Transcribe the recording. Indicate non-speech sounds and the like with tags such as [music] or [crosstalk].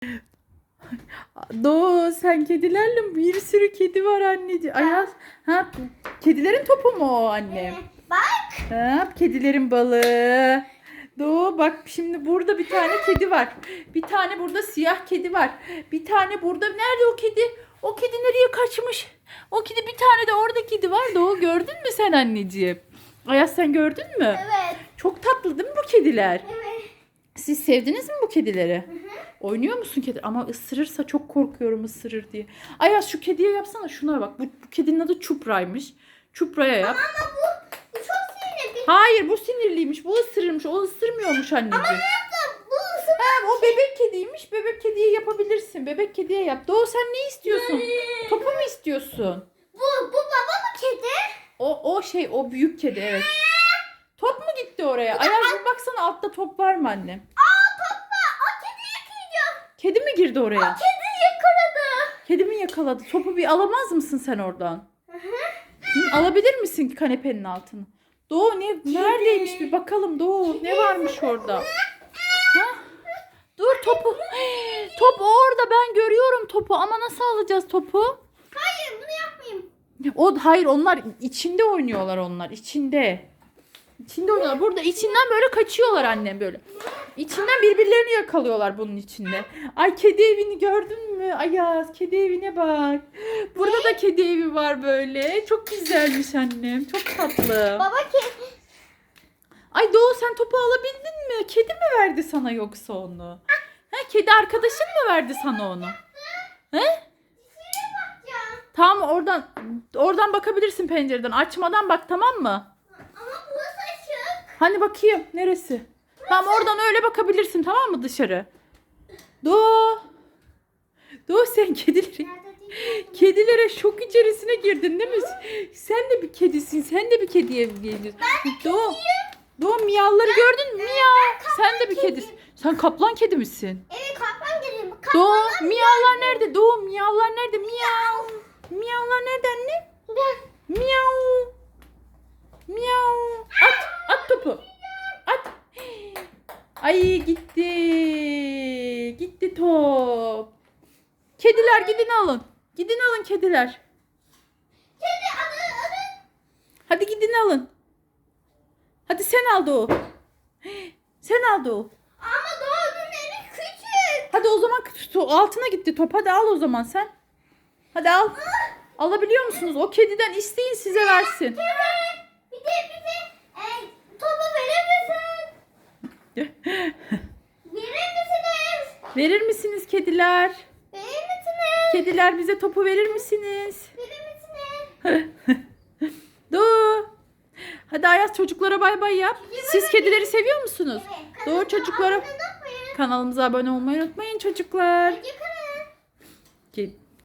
[laughs] Doğu sen kedilerle bir sürü kedi var anneciğim. Ayaz. Ha kedilerin topu mu o anne? Bak. Ha kedilerin balığı. Doğu bak şimdi burada bir tane kedi var. Bir tane burada siyah kedi var. Bir tane burada nerede o kedi? O kedi nereye kaçmış? O kedi bir tane de orada kedi var. Doğu gördün mü sen anneciğim? Ayaz sen gördün mü? Evet. Çok tatlı değil mi bu kediler? Evet. Siz sevdiniz mi bu kedileri? Oynuyor musun kedi? Ama ısırırsa çok korkuyorum ısırır diye. Ayaz şu kediye yapsana şuna bak. Bu, bu kedinin adı Çupra'ymış. Çupra'ya yap. Ama bu, bu çok sinirli. Hayır bu sinirliymiş. Bu ısırırmış. O ısırmıyormuş anneciğim. ısır. Ha, o bebek kediymiş. Bebek kediye yapabilirsin. Bebek kediye yap. Doğu sen ne istiyorsun? Topu mu istiyorsun? Bu, bu baba mı kedi? O, o şey o büyük kedi evet. Top mu gitti oraya? Ayaz bir baksana altta top var mı annem? Aa topla. O kedi yıkayacak. Kedi mi girdi oraya? Kedi yakaladı. Kedi mi yakaladı? Topu bir alamaz mısın sen oradan? Hı hı. Hı, alabilir misin kanepenin altını? Doğu ne neredeymiş bir bakalım Doğu ne varmış orada? Ha? Dur topu. [gasps] Top orada ben görüyorum topu ama nasıl alacağız topu? Hayır bunu yapmayayım. O hayır onlar içinde oynuyorlar onlar içinde. İçinde oynuyorlar. Burada içinden böyle kaçıyorlar annem böyle. İçinden birbirlerini yakalıyorlar bunun içinde. Ay kedi evini gördün mü? Ayaz kedi evine bak. Burada da kedi evi var böyle. Çok güzelmiş annem. Çok tatlı. Baba kedi. Ay Doğu sen topu alabildin mi? Kedi mi verdi sana yoksa onu? Ha, kedi arkadaşın mı verdi sana onu? He? Tamam oradan oradan bakabilirsin pencereden. Açmadan bak tamam mı? Ama burası açık. Hani bakayım neresi? Tamam oradan öyle bakabilirsin tamam mı dışarı? Doğu. Doğu sen kedileri kedilere şok içerisine girdin değil mi? Sen de bir kedisin. Sen de bir kediye geliyorsun. Doğu. Doğu miyavları gördün mü? Miyav. Sen de bir kedisin. Sen kaplan kedi misin? Evet kaplan geliyor. Doğu miyavlar nerede? Doğu miyavlar nerede? Miyav. Miyavlar nerede anne? Miyav. Ay gitti. Gitti top. Kediler gidin alın. Gidin alın kediler. Kedi adı adı. Hadi gidin alın. Hadi sen al Doğu. [gasps] Sen al Doğu. Ama doğduğun evi küçük. Hadi o zaman altına gitti top. Hadi al o zaman sen. Hadi al. Alabiliyor musunuz? O kediden isteyin size versin. Bir de bir de e, topu verir misin? Verir misiniz? Verir misiniz kediler? Verir misiniz? Kediler bize topu verir misiniz? Verir misiniz? [laughs] Doğu. Hadi Ayaz çocuklara bay bay yap. Siz kedileri seviyor musunuz? Evet. Doğu çocuklara kanalımıza abone olmayı unutmayın çocuklar. unutmayın. Ked-